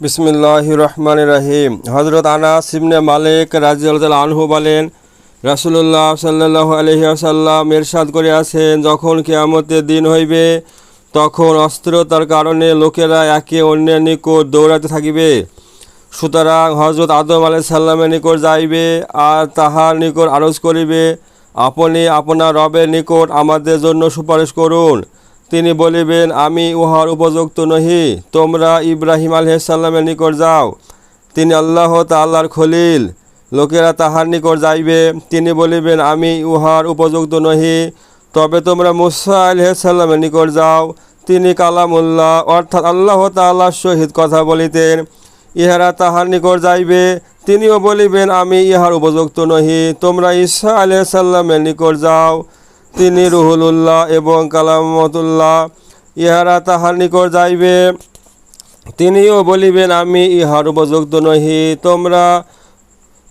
বিসমিল্লাহ রহমান রাহিম। হজরত আনাস ইবনে মালিক রাজিয়াল আনহু বলেন রাসুল্লাহ সাল্লাহ আলহি আসাল্লাম এরশাদ করে আছেন যখন কেয়ামতের দিন হইবে, তখন অস্থিরতার কারণে লোকেরা একে অন্যের নিকট দৌড়াতে থাকিবে। সুতরাং হজরত আদম আলাই সাল্লামের নিকট যাইবে আর তাহার নিকট আরজ করিবে, আপনি আপনার রবের নিকট আমাদের জন্য সুপারিশ করুন। তিনি বলিবেন, আমি উহার উপযুক্ত নহি, তোমরা ইব্রাহিম আলহামের নিকট যাও। তিনি আল্লাহ তাল্লাহর খলিল, লোকেরা তাহার নিকট যাইবে। তিনি বলিবেন, আমি উহার উপযুক্ত নহি, তবে তোমরা মুসা আলহামের নিকট যাও। তিনি কালামুল্লাহ, অর্থাৎ আল্লাহ তাল্লাহর সহিত কথা বলিতেন। ইহারা তাহার নিকট যাইবে। তিনিও বলিবেন, আমি ইহার উপযুক্ত নহি, তোমরা ঈসা আলিয়া সাল্লামের নিকট যাও। তিনি রুহুলুল্লাহ এবং কালামতুল্লাহ, ইহারা তাহার নিকট যাইবে। তিনিও বলিবেন, আমি ইহার উপযুক্ত নহি। তোমরা,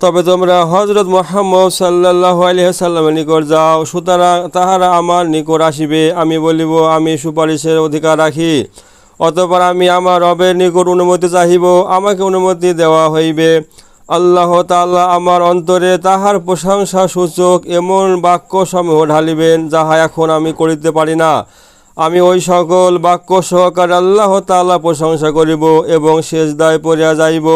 তবে তোমরা হজরত মোহাম্মদ সাল্লাহ আলিয়াল্লামের নিকট যাও, সুতরাং তাহারা আমার নিকট আসিবে। আমি বলিব, আমি সুপারিশের অধিকার রাখি, অতপর আমি আমার রবের নিকট অনুমতি চাহিব। আমাকে অনুমতি দেওয়া হইবে। আল্লাহ তাল্লাহ আমার অন্তরে তাহার প্রশংসা সূচক এমন বাক্য সমূহ ঢালিবেন যাহা এখন আমি করিতে পারি না। আমি ওই সকল বাক্য সহকারে আল্লাহ তাল্লাহ প্রশংসা করিব এবং শেষ দায় পড়িয়া যাইব।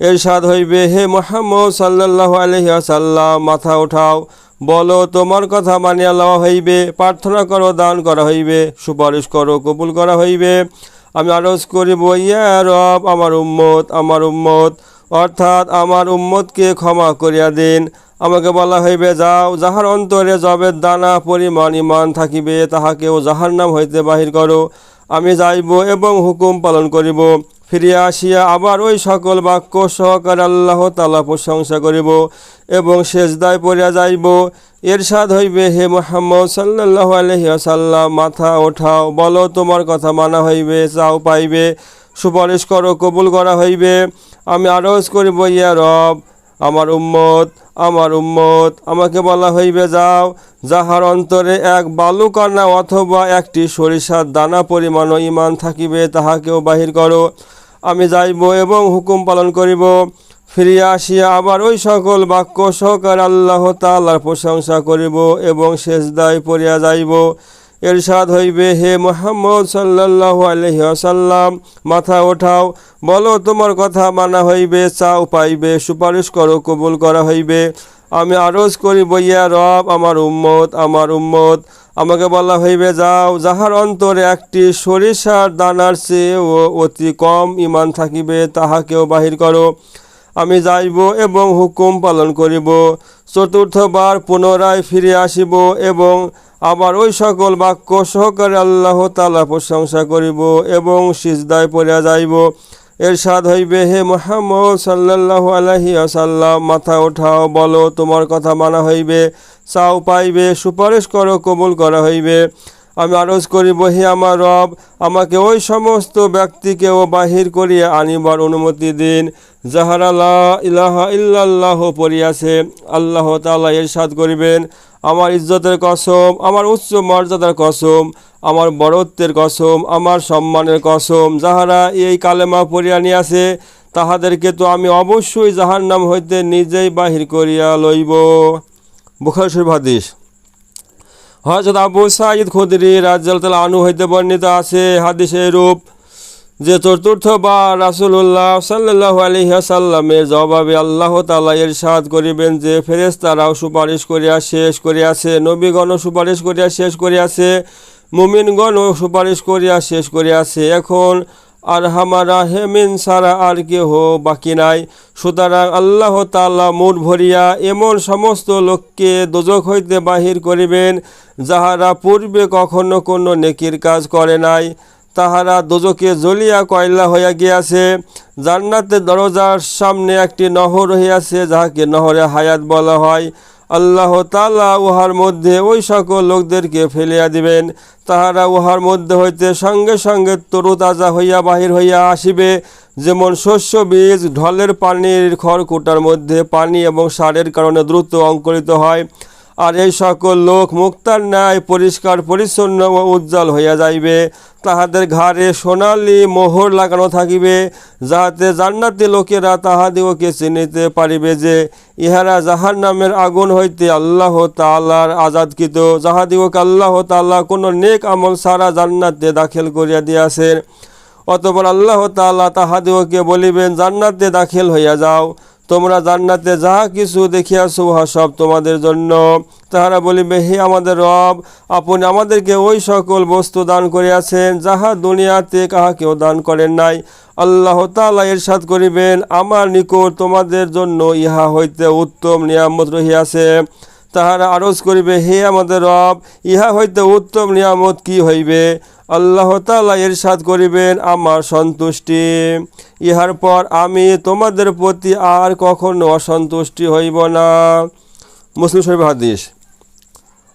এরশাদ হইবে, হে মোহাম্মদ সাল্লাহ আলহিয়াসাল্লাম মাথা উঠাও। বলো, তোমার কথা মানিয়া লওয়া হইবে, প্রার্থনা করো, দান করা হইবে, সুপারিশ করো, কবুল করা হইবে। আমি আরজ করিব, ইয়া রব, আমার উম্মত আমার উম্মত অর্থাৎ আমার উম্মতকে ক্ষমা করিয়া দিন। আমাকে বলা হইবে, যাও, যাহার অন্তরে জবের দানা পরিমাণ ইমান থাকিবে, তাহাকেও যাহার নাম হইতে বাহির করো। আমি যাইব এবং হুকুম পালন করিব। ফিরিয়া আসিয়া আবার ওই সকল বাক্য সহকারে আল্লাহ তালা প্রশংসা করিব এবং শেষদায় পড়িয়া যাইব। এরশাদ হইবে, হে মোহাম্মদ সাল্লাহ আলহিয়াসাল্লাম মাথা ওঠাও, বলো তোমার কথা মানা হইবে, চাও পাইবে, সুপারিশ করো, কবুল করা হইবে। আমি আরজ করিব, ইয়া রব, আমার উম্মত আমার উম্মত, আমাকে বলা হইবে, যাও, যাহার অন্তরে এক বালুকন্যা অথবা একটি সরিষার দানা পরিমাণ ইমান থাকিবে, তাহাকেও বাহির করো। আমি যাইব এবং হুকুম পালন করিব। ফিরিয়া আসিয়া আবার ওই সকল বাক্য সহকারে আল্লাহ তাল্লার প্রশংসা করিব এবং শেষদায় পড়িয়া যাইব। এরশাদ হইবে, হে মোহাম্মদ সাল্লাহ আলহি আসাল্লাম মাথা ওঠাও, বলো তোমার কথা মানা হইবে চাও পাইবে সুপারিশ করো, কবুল করা হইবে। আমি আরজ করি, বইয়া রব আমার উম্মত আমার উম্মত, আমাকে বলা হইবে, যাও, যাহার অন্তরে একটি সরিষার দানার চেয়েও অতি কম ইমান থাকিবে, তাহাকেও বাহির করো। আমি যাইব এবং হুকুম পালন করিব। চতুর্থবার পুনরায় ফিরে আসিব এবং আবার ওই সকল বাক্য সহকারে আল্লাহ তালা প্রশংসা করিব এবং সিজদায় পড়িয়া যাইব। এরশাদ হইবে, হে মোহাম্মদ সাল্লাহ আলহি আসাল্লাম মাথা ওঠাও, বলো তোমার কথা মানা হইবে, চাও পাইবে, সুপারিশ করো, কবুল করা হইবে। আমি আরজ করিব, হে আমার রব, আমাকে ওই সমস্ত ব্যক্তিকেও বাহির করিয়া আনিবার অনুমতি দিন, যাহারা ইলাহা ইল্লাল্লাহ পড়িয়াছে। আল্লাহ তাআলা ইরশাদ করিবেন, আমার ইজ্জতের কসম, আমার উচ্চ মর্যাদার কসম, আমার বড়ত্বের কসম, আমার সম্মানের কসম, যাহারা এই কালেমা পড়িয়া নিয়াছে, তাহাদেরকে তো আমি অবশ্যই যাহার নাম হইতে নিজেই বাহির করিয়া লইব। বুখার শরীফ হজরত আবু সাইদ খুদরি রাজ্জাল আনু হইতে বর্ণিত আছে হাদিসে রূপ যে চতুর্থ বা রাসুল্লাহ সাল্লাহ আলহিহাসাল্লামের জবাবে আল্লাহ তালা ইরশাদ করিবেন যে ফেরেস্তারাও সুপারিশ করিয়া শেষ করিয়াছে নবীগণ সুপারিশ করিয়া শেষ করিয়াছে, মুমিনগণও সুপারিশ করিয়া শেষ করিয়াছে। এখন আর হামারা হেমিন সারা আর কেহ বাকি নাই। সুতরাং আল্লাহ তাল্লাহ মুঠ ভরিয়া এমন সমস্ত লোককে দোজক হইতে বাহির করিবেন, যাহারা পূর্বে কখনো কোনো নেকির কাজ করে নাই। তাহারা দোজকে জ্বলিয়া কয়লা হইয়া গিয়াছে, জান্নাতের দরজার সামনে একটি নহর হইয়াছে, যাহাকে নহরে হায়াত বলা হয়। আল্লাহ তালা উহার মধ্যে ওই সকল লোকদেরকে ফেলিয়া দিবেন। তাহারা উহার মধ্যে হইতে সঙ্গে সঙ্গে তরুতাজা হইয়া বাহির হইয়া আসিবে। যেমন শস্য বীজ, ঢলের পানির খড়কুটার মধ্যে পানি এবং সারের কারণে দ্রুত অঙ্কুরিত হয়। আর এই সকল লোক মুক্তার ন্যায় পরিষ্কার, পরিচ্ছন্ন ও উজ্জ্বল হইয়া যাইবে। তাহাদের ঘাড়ে সোনালি মোহর লাগানো থাকিবে, যাহাতে জান্নাতি লোকেরা তাহাদিগকে চিনিতে পারিবে যে, ইহারা জাহার নামের আগুন হইতে আল্লাহ তাআলার আজাদকৃত। যাহাদিগকে আল্লাহ তাআলা কোনো নেক আমল সারা জান্নাতে দাখিল করিয়া দিয়াছেন। অতপর আল্লাহ তাআলা তাহাদিগকে বলিবেন, জান্নাতে দাখিল হইয়া যাও। তোমরা জান্নাতে যাহা কিছু দেখিয়াছ, উহা সব তোমাদের জন্য। তাহারা বলিবে, হে আমাদের রব, আপনি আমাদেরকে ওই সকল বস্তু দান করিয়াছেন, যাহা দুনিয়াতে কাহাকেও দান করেন নাই। আল্লাহ তাআলা ইরশাদ করিবেন, আমার নিকট তোমাদের জন্য ইহা হইতে উত্তম নিয়ামত রহিয়াছে। তাহারা আরজ করিবে, হে আমাদের রব, ইহা হইতে উত্তম নিয়ামত কি হইবে? আল্লাহ তাআলা ইরশাদ করিবেন আমার সন্তুষ্টি। ইহার পর আমি তোমাদের প্রতি আর কখনো অসন্তুষ্টি হইব না। মুসলিম শরীফ হাদিস।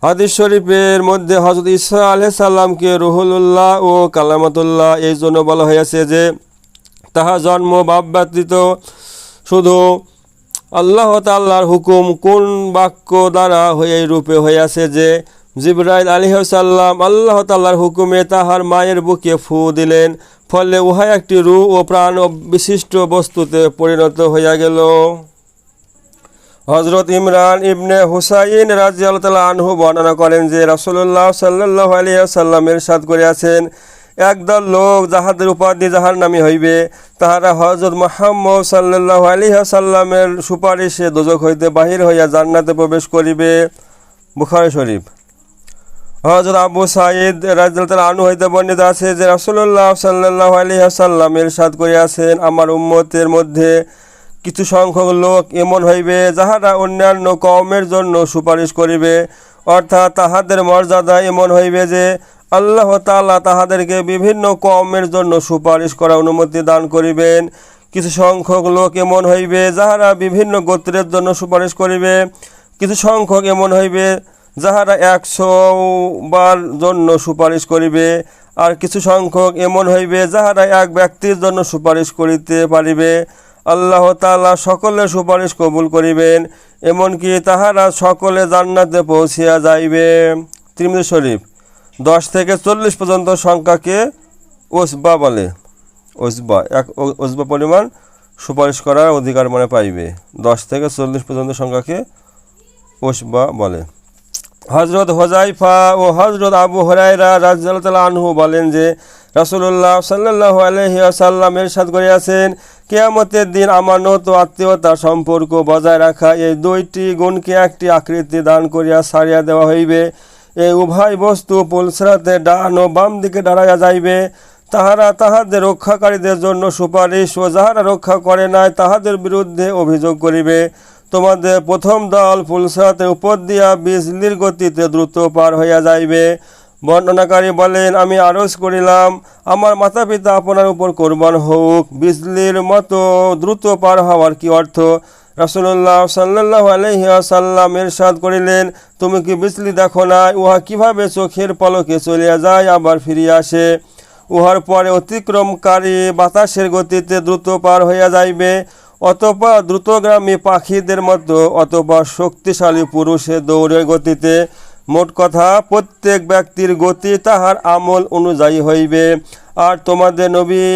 হাদিস শরীফের মধ্যে হজরত ইসা আলহ সাল্লামকে রুহুল্লাহ ও কালামতুল্লাহ এই জন্য বলা হয়েছে যে তাহা জন্ম বাপ ব্যতীত শুধু আল্লাহ তাল্লাহর হুকুম কোন বাক্য দ্বারা হয়ে রূপে হইয়াছে যে জিব্রাইল আলিহাসাল্লাম আল্লাহ তাল্লাহর হুকুমে তাহার মায়ের বুকে ফু দিলেন, ফলে উহা একটি রু ও প্রাণ ও বিশিষ্ট বস্তুতে পরিণত হইয়া গেল। হজরত ইমরান ইবনে হুসাইন রাজি আল্লাহ আনহু বর্ণনা করেন যে রাসুল্লাহ সাল্লাহ আলিয়া সাল্লামের সাদ করিয়াছেন, একদল লোক যাহাদের উপাধি যাহার নামে হইবে, তাহারা হজরত মোহাম্মদ সাল্লাহ আলিহা সাল্লামের সুপারিশে দোজক হইতে বাহির হইয়া জান্নাতে প্রবেশ করিবে। বুখারি শরীফ। হজরত আবু সাইদ রাজিয়াল আনু হইতে বর্ণিত আছে যে রাসুল্লাহ সাল্লাহ সাল্লামের সাদ করিয়াছেন, আমার উম্মতের মধ্যে কিছু সংখ্যক লোক এমন হইবে যাহারা অন্যান্য কওমের জন্য সুপারিশ করিবে। অর্থাৎ তাহাদের মর্যাদা এমন হইবে যে আল্লাহ তাআলা তাহাদেরকে বিভিন্ন কওমের জন্য সুপারিশ করার অনুমতি দান করিবেন। কিছু সংখ্যক লোক এমন হইবে যাহারা বিভিন্ন গোত্রের জন্য সুপারিশ করিবে। কিছু সংখ্যক এমন হইবে যাহারা একশো বার জন্য সুপারিশ করিবে, আর কিছু সংখ্যক এমন হইবে যাহারা এক ব্যক্তির জন্য সুপারিশ করিতে পারিবে। আল্লাহ তাআলা সকলে সুপারিশ কবুল করিবেন, এমনকি তাহারা সকলে জান্নাতে পৌঁছিয়া যাইবে। ত্রিমুদ শরীফ, দশ থেকে চল্লিশ পর্যন্ত সংখ্যাকে ওসবা বলে। ওসবা, এক ওসবা পরিমাণ সুপারিশ করার অধিকার মানে পাইবে। দশ থেকে চল্লিশ পর্যন্ত সংখ্যাকে ওসবা বলে। হজরত হোজাইফা ও হজরত আবু হরাইরা রাজ্লাহ আনহু বলেন যে রাসুল্লাহ সাল্লাহ আলহিসাল্লাম এরশাদ করিয়াছেন, কেয়ামতের দিন আমানত ও আত্মীয়তার সম্পর্ক বজায় রাখা এই দুইটি গুণকে একটি আকৃতি দান করিয়া সারিয়া দেওয়া হইবে। এই উভয় বস্তু পুলসরাতে ডান ও বাম দিকে দাঁড়াইয়া যাইবে। তাহারা তাহাদের রক্ষাকারীদের জন্য সুপারিশ ও যাহারা রক্ষা করে নাই তাহাদের বিরুদ্ধে অভিযোগ করিবে। তোমাদের প্রথম দল ফুলসাতের উপর দিয়া বিজলির গতিতে দ্রুত পার হইয়া যাইবে। বর্ণনাকারী বলেন, আমি আরজ করিলাম, আমার মাতা পিতা আপনার উপর কোরবান হোক। বিজলির মতো দ্রুত পার হওয়ার কি অর্থ? রাসুল্লাহ সাল্লাহ আলহিয়াসাল্লাম এরশাদ করিলেন, তুমি কি বিজলি দেখো না উহা কীভাবে চোখের পলকে চলিয়া যায়, আবার ফিরিয়া আসে? উহার পরে অতিক্রমকারী বাতাসের গতিতে দ্রুত পার হইয়া যাইবে। অতপা দ্রুতগ্রামী পাখিদের মতো অথবা শক্তিশালী পুরুষে দৌড়ের গতিতে, মোট কথা প্রত্যেক ব্যক্তির গতি তাহার আমল অনুযায়ী হইবে। আর তোমাদের নবী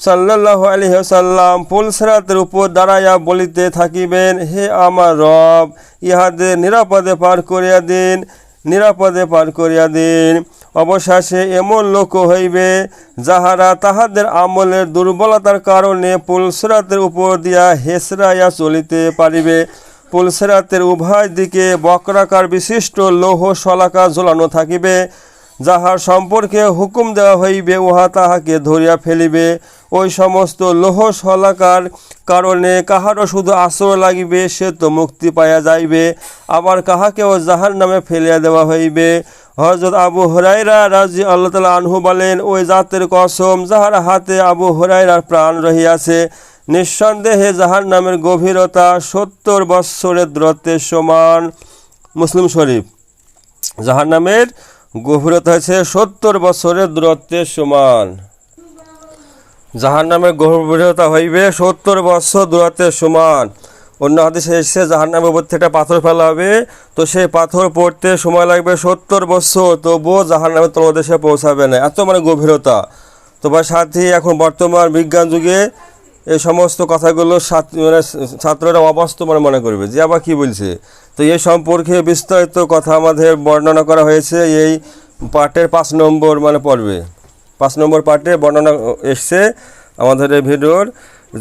সাল্লাহ আলহিসাল্লাম পুলসরাতের উপর দাঁড়াইয়া বলিতে থাকিবেন, হে আমার রব, ইহাদের নিরাপদে পার করিয়া দিন। নিরাপদে পার করিয়া দিন। অবশেষে এমন লোক হইবে যাহারা তাহাদের আমলের দুর্বলতার কারণে পুলসরাতের উপর দিয়া হেসরাইয়া চলিতে পারিবে। পুলসরাতের উভয় দিকে বক্রাকার বিশিষ্ট লৌহ শলাকা ঝোলানো থাকিবে। যাহার সম্পর্কে হুকুম দেওয়া হইবে, উহা তাহাকে ধরিয়া ফেলিবে। ওই সমস্ত লোহ শলাকার কারণে কাহারও শুধু আশ্রয় লাগিবে, সে তো মুক্তি পাইয়া যাইবে। আবার কাহাকেও জাহার নামে ফেলিয়া দেওয়া হইবে। হজরত আবু হরাইরা রাজি আল্লাহ তালা আনহু বলেন, ওই জাতের কসম যাহার হাতে আবু হরাইরার প্রাণ রহিয়াছে, নিঃসন্দেহে জাহার নামের গভীরতা সত্তর বৎসরের দূরত্বের সমান। মুসলিম শরীফ জাহার নামের গভীরতা হয়েছে সত্তর বছরের দূরত্বের সমান। জাহার নামের গভীরতা হইবে সত্তর বৎসর দূরত্বের সমান। অন্য হাদিসে এসেছে, জাহান্নামের উপর থেকে পাথর ফেলা হবে, তো সেই পাথর পড়তে সময় লাগবে সত্তর বছর, তবুও জাহান্নামের তলদেশে পৌঁছাবে না। এত মানে গভীরতা। তোমার সাথে, এখন বর্তমান বিজ্ঞান যুগে এই সমস্ত কথাগুলো মানে ছাত্ররা অবাস্তব মানে মনে করবে। যে আবার কি বলছে? তো এই সম্পর্কে বিস্তারিত কথা আমাদের বর্ণনা করা হয়েছে। এই পার্টের পাঁচ নম্বর মানে পর্বে। পাঁচ নম্বর পার্টে বর্ণনা এসছে আমাদের এই ভিডিওর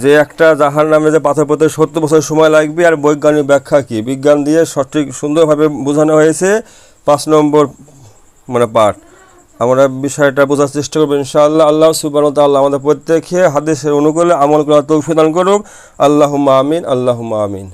যে একটা জাহার নামে যে পাথর পড়তে সত্তর বছর সময় লাগবে আর বৈজ্ঞানিক ব্যাখ্যা কি? বিজ্ঞান দিয়ে সঠিক সুন্দরভাবে বোঝানো হয়েছে পাঁচ নম্বর মানে পাঠ। আমরা বিষয়টা বোঝার চেষ্টা করব ইনশাআল্লাহ। আল্লাহ সুবাহ তাল্লাহ আমাদের প্রত্যেকে হাদিসের অনুকূলে আমল করার তৌফিক দান করুক। আল্লাহ আমিন আল্লাহ আমিন।